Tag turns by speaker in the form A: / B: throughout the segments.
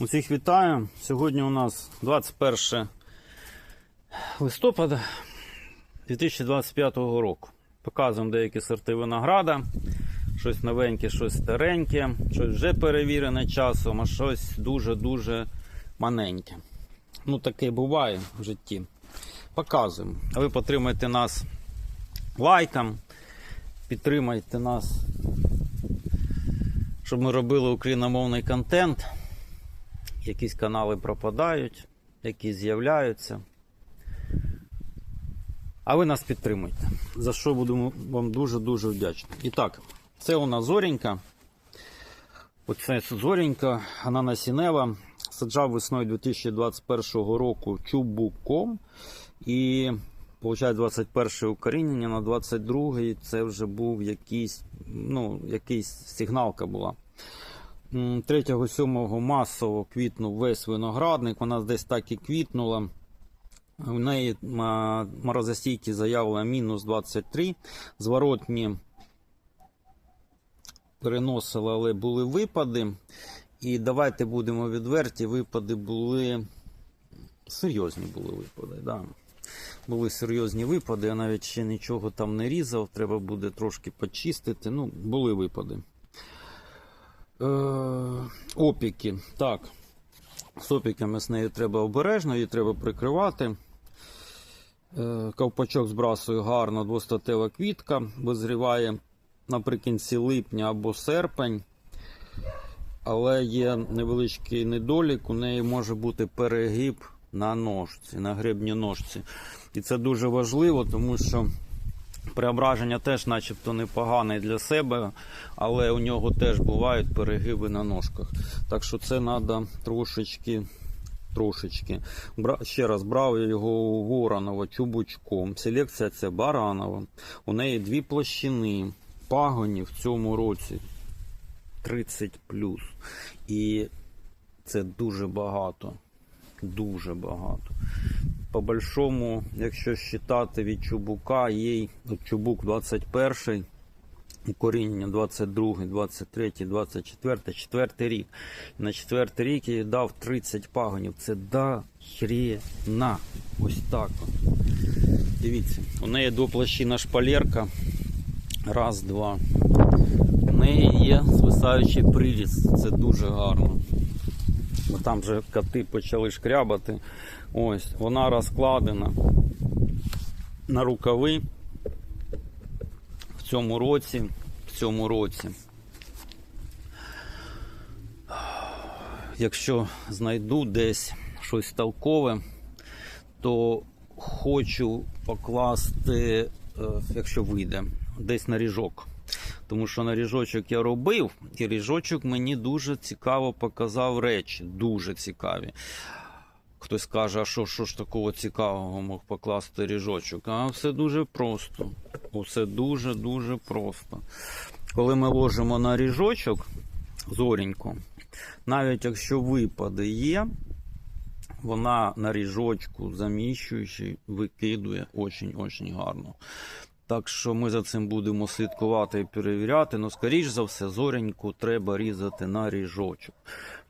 A: Усіх вітаю. Сьогодні у нас 21 листопада 2025 року. Показуємо деякі сорти винограда. Щось новеньке, щось стареньке, щось вже перевірене часом, а щось дуже-дуже маленьке. Ну, таке буває в житті. Показуємо. А ви підтримайте нас лайком, підтримайте нас, щоб ми робили україномовний контент. Якісь канали пропадають, якісь з'являються. А ви нас підтримуйте. За що будемо вам дуже-дуже вдячні. І так, це у нас зорінька. Оце зорінька, вона насінева. Саджав весною 2021 року чубуком. І, виходить, 21 укорінення на 22 це вже був якийсь, ну, якийсь сигналка була. 3-7 масово квітнув весь виноградник, вона десь так і квітнула. У неї морозостійкі заявлено мінус 23. Зворотні переносили, але були випади. І давайте будемо відверті, випади були серйозні були випади. Да. Були серйозні випади, я навіть ще нічого там не різав, треба буде трошки почистити. Ну, були випади. Е, опіки. Так. З опіками з нею треба обережно, її треба прикривати. Е, Ковпачок збрасує гарно, двостатева квітка, визріває наприкінці липня або серпень. Але є невеличкий недолік, у неї може бути перегиб на ножці, на гребні ножці. І це дуже важливо, тому що преображення теж начебто непогане для себе, але у нього теж бувають перегиби на ножках. Так що це треба трошечки. Трошечки. Бра... Ще раз брав я його у Воронова чубучком. Селекція це Баранова. У неї дві площини пагонів в цьому році 30 І це дуже багато. Дуже багато. По большому, якщо вважати від чубука, їй чубук 21, укорінення 22, 23, 24, 4 рік. На четвертий рік я дав 30 пагонів. Це до хрена. Ось так. Дивіться, у неї двоплощина шпалерка. Раз, два. У неї є свисаючий приріз. Це дуже гарно. Там вже коти почали шкрябати. Ось, вона розкладена на рукави в цьому році. В цьому році. Якщо знайду десь щось толкове, то хочу покласти, е, якщо вийде, десь на ріжок. Тому що на ріжочок я робив, і ріжочок мені дуже цікаво показав речі. Дуже цікаві. Хтось каже, а що, що ж такого цікавого мог покласти ріжочок? А все дуже просто. Все дуже-дуже просто. Коли ми ложимо на ріжочок зоріньку, навіть якщо випади є, вона на ріжочку заміщуючи викидує очень-очень гарно. Так що ми за цим будемо слідкувати і перевіряти. Ну, скоріш за все, зоряньку треба різати на ріжочок.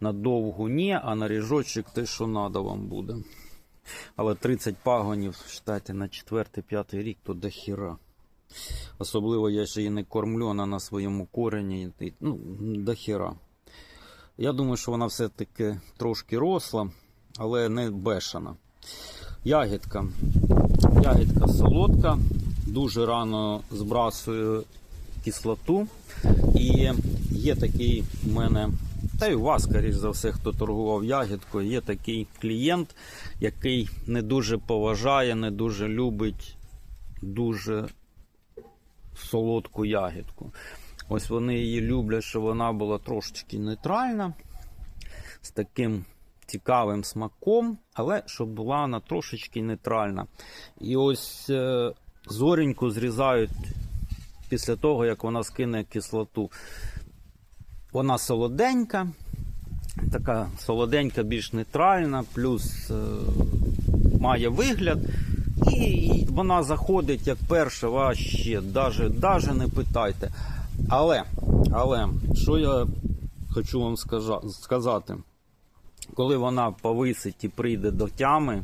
A: На довгу ні, а на ріжочок те, що треба вам буде. Але 30 пагонів, вважайте, на 4-5 рік то до хіра. Особливо я ще її не кормлю, вона на своєму корені. Ну, до хіра. Я думаю, що вона все-таки трошки росла, але не бешена. Ягідка. Ягідка солодка, дуже рано збрасує кислоту. І є такий у мене, та й у вас, скоріш за все, хто торгував ягідкою, є такий клієнт, який не дуже поважає, не дуже любить дуже солодку ягідку. Ось вони її люблять, щоб вона була трошечки нейтральна, з таким цікавим смаком, але щоб була вона трошечки нейтральна. І ось зоріньку зрізають після того, як вона скине кислоту. Вона солоденька, така солоденька, більш нейтральна, плюс е, має вигляд. І вона заходить як перша, даже, даже не питайте. Але, але, що я хочу вам сказати? коли вона повисить і прийде до тями,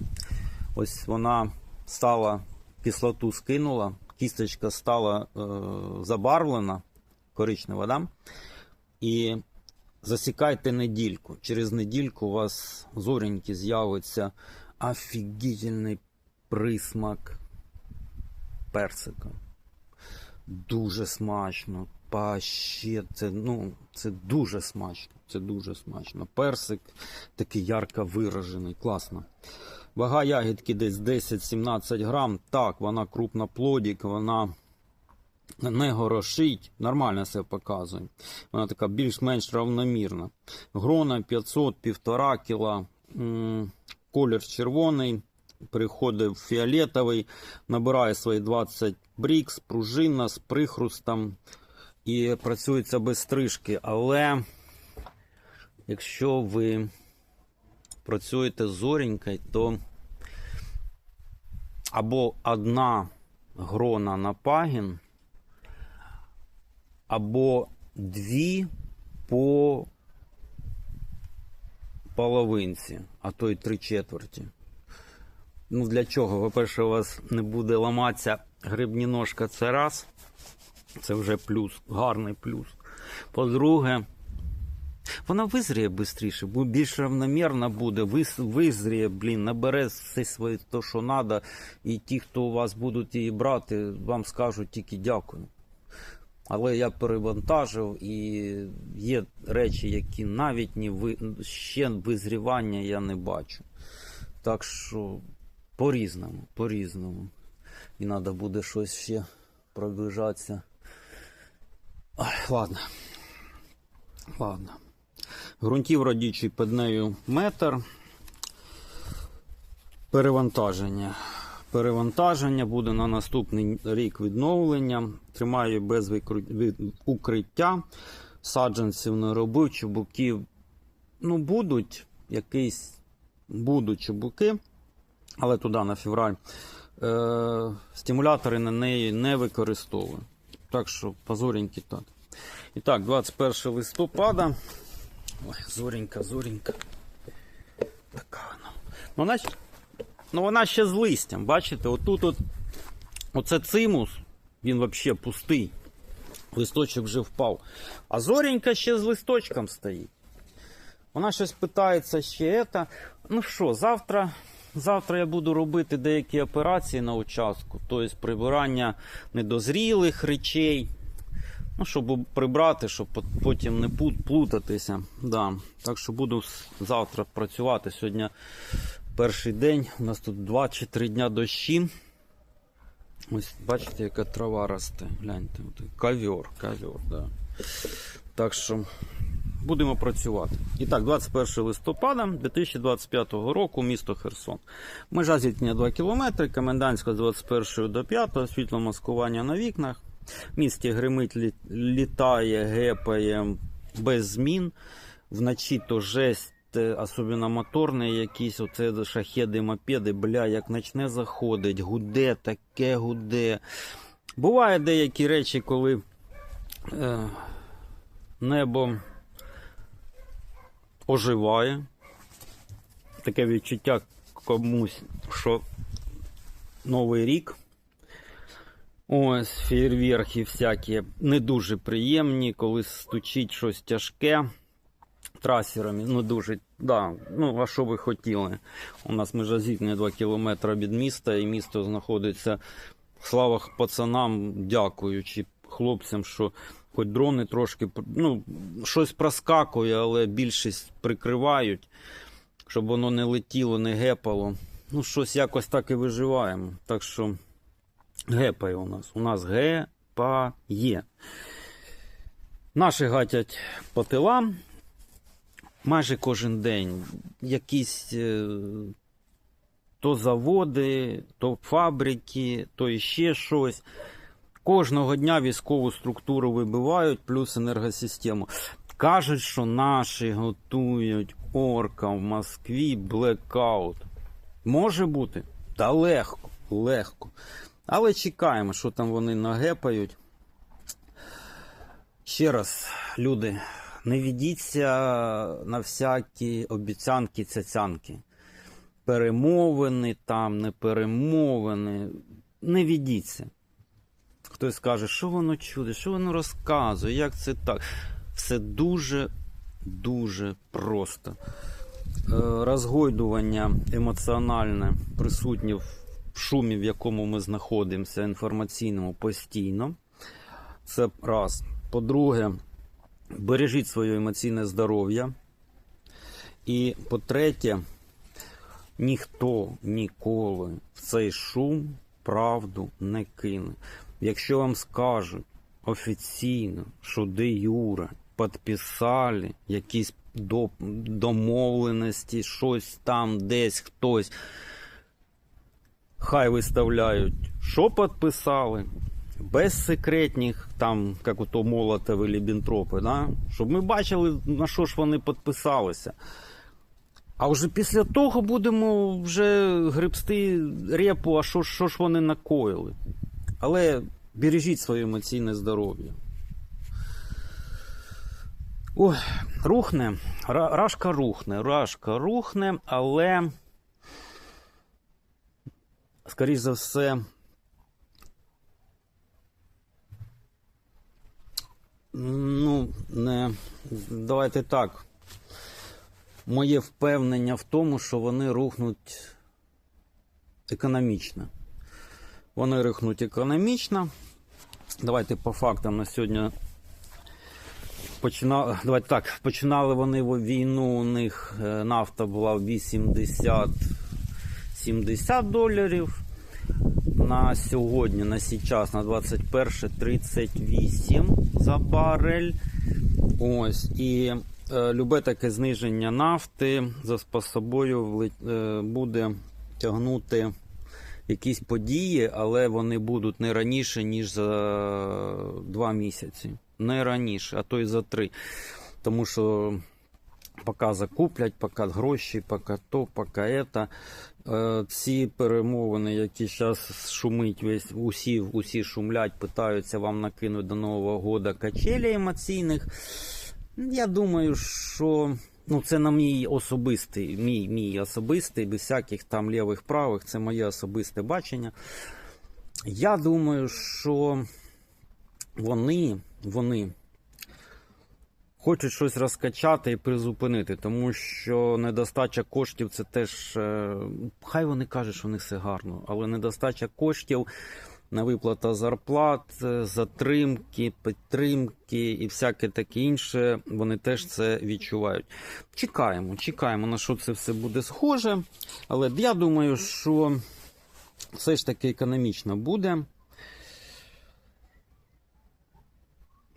A: ось вона стала кислоту скинула, кісточка стала е, забарвлена, коричнева, да? і засікайте недільку. Через недільку у вас зореньки з'явиться офігітельний присмак персика. Дуже смачно. Паще, це, ну, це дуже смачно. Це дуже смачно. Персик такий ярко виражений, класно. Вага ягідки десь 10-17 грам. Так, вона крупноплодік, вона не горошить, нормально себе показує. Вона така більш-менш равномірна. Грона 500-1,5 кіла. Колір червоний, переходить в фіолетовий, набирає свої 20 брікс, пружина з прихрустом і працюється без стрижки. Але якщо ви працюєте з зорінькою, то або одна грона на пагін, або дві по половинці, а то й три четверті. Ну, для чого? По-перше, у вас не буде ламатися грибні ножка, це раз. Це вже плюс, гарний плюс. По-друге, вона визріє швидше, більш равномірно буде, визріє, блін, набере все своє то, що треба, і ті, хто у вас будуть її брати, вам скажуть тільки дякую. Але я перевантажив і є речі, які навіть ні ви... ще визрівання я не бачу. Так що по-різному, по-різному. І треба буде щось ще пробіжатися. Ладно. Ладно. Ґрунтів родючий під нею метр. Перевантаження. Перевантаження буде на наступний рік відновлення. Тримаю без укриття. Саджанців не робив, чубуків. Ну, будуть якісь будуть чубуки, але туди на февраль. Е, стимулятори на неї не використовую. Так що позореньки так. І так, 21 листопада. Ой, зоренька, зоренька. Така вона. Ну, вона, ну, вона ще з листям, бачите, отут от, оце цимус, він взагалі пустий. Листочок вже впав. А зоренька ще з листочком стоїть. Вона щось питається ще це. Ну що, завтра, завтра я буду робити деякі операції на участку, тобто прибирання недозрілих речей. Ну, щоб прибрати, щоб потім не плутатися. Да. Так що буду завтра працювати. Сьогодні перший день. У нас тут 2 чи 3 дня дощі. Ось бачите, яка трава росте. Гляньте, от, ковер, ковер, да. Так що будемо працювати. І так, 21 листопада 2025 року, місто Херсон. Межа зіткнення 2 км, комендантська з 21 до 5, світло маскування на вікнах. В місті гримить, лі- літає, гепає без змін. Вночі то жесть, е, особливо моторний якийсь, оце шахеди, мопеди, бля, як почне заходить, гуде, таке гуде. Буває деякі речі, коли е, небо оживає. Таке відчуття комусь, що Новий рік. Ось фейерверки всякі не дуже приємні, коли стучить щось тяжке трасерами. Ну дуже, да, ну а що ви хотіли? У нас межа зіткнення 2 кілометри від міста, і місто знаходиться. Слава пацанам, дякуючи хлопцям, що хоч дрони трошки ну, щось проскакує, але більшість прикривають, щоб воно не летіло, не гепало. Ну, щось якось так і виживаємо. Так що гепає у нас. У нас гепає. Наші гатять по тилам майже кожен день. Якісь е, то заводи, то фабрики, то іще щось. Кожного дня військову структуру вибивають, плюс енергосистему. Кажуть, що наші готують орка в Москві блекаут. Може бути? Та легко, легко. Але чекаємо, що там вони нагепають. Ще раз, люди, Не ведіться на всякі обіцянки цяцянки. Перемовини там, не перемовини. Не ведіться. Хтось скаже, що воно чуде, що воно розказує, як це так. Все дуже, дуже просто. Е, Розгойдування емоціональне присутнє в шумі, в якому ми знаходимося, інформаційному постійно. Це раз. По-друге, бережіть своє емоційне здоров'я. І по-третє, ніхто ніколи в цей шум правду не кине. Якщо вам скажуть офіційно, що де Юра підписали якісь домовленості, щось там, десь хтось, хай виставляють, що підписали, без секретних, там, як у то Молотов і Бінтропи, да? щоб ми бачили, на що ж вони підписалися. А вже після того будемо вже гребсти репу, а що, що ж вони накоїли. Але бережіть своє емоційне здоров'я. Ой, рухне, рашка рухне, рашка рухне, але, скоріш за все, ну, не, давайте так. Моє впевнення в тому, що вони рухнуть економічно. Вони рухнуть економічно. Давайте по фактам на сьогодні починали. Давайте так, починали вони во- війну. У них е, нафта була 80 70 доларів. На сьогодні, на сейчас, на 21 38 за барель. Ось. І е, любе таке зниження нафти за собою е, буде тягнути якісь події, але вони будуть не раніше, ніж за два місяці. Не раніше, а то й за три. Тому що поки закуплять, поки гроші, поки то, поки ета. Е, Ці перемовини, які зараз шумить весь усі, усі шумлять, питаються вам накинути до Нового года качелі емоційних. Я думаю, що ну, це на мій особистий, мій, мій особистий, без всяких там лівих правих, це моє особисте бачення. Я думаю, що вони, вони хочуть щось розкачати і призупинити, тому що недостача коштів це теж. е, Хай вони кажуть, що в них все гарно, але недостача коштів на виплата зарплат, е, затримки, підтримки і всяке таке інше, вони теж це відчувають. Чекаємо, чекаємо, на що це все буде схоже. Але я думаю, що все ж таки економічно буде.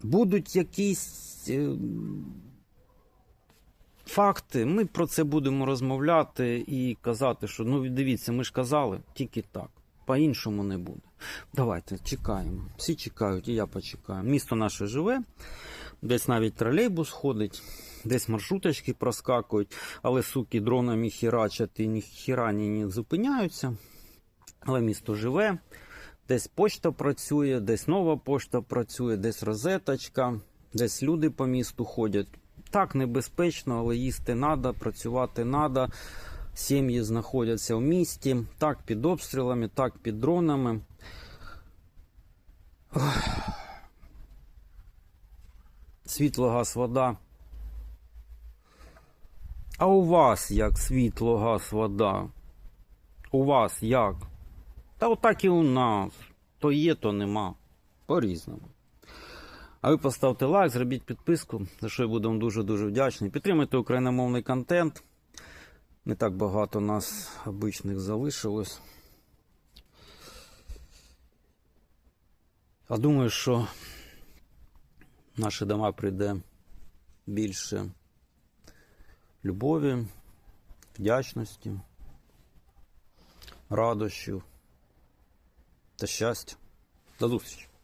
A: Будуть якісь факти, ми про це будемо розмовляти і казати, що ну дивіться, ми ж казали, тільки так. По-іншому не буде. Давайте чекаємо. Всі чекають, і я почекаю. Місто наше живе, десь навіть тролейбус ходить, десь маршруточки проскакують, але суки дронами хірачать і ні не зупиняються. Але місто живе. Десь почта працює, десь нова пошта працює, десь розеточка, десь люди по місту ходять. Так небезпечно, але їсти треба, працювати треба. Сім'ї знаходяться в місті, так під обстрілами, так під дронами. Світло, газ, вода. А у вас як світло, газ, вода? У вас як? Та отак і у нас. То є, то нема. По-різному. А ви поставте лайк, зробіть підписку, за що я буду вам дуже-дуже вдячний. Підтримуйте україномовний контент. Не так багато нас обичних залишилось. А думаю, що в наші дома прийде більше любові, вдячності, радощів та щастя. До зустрічі!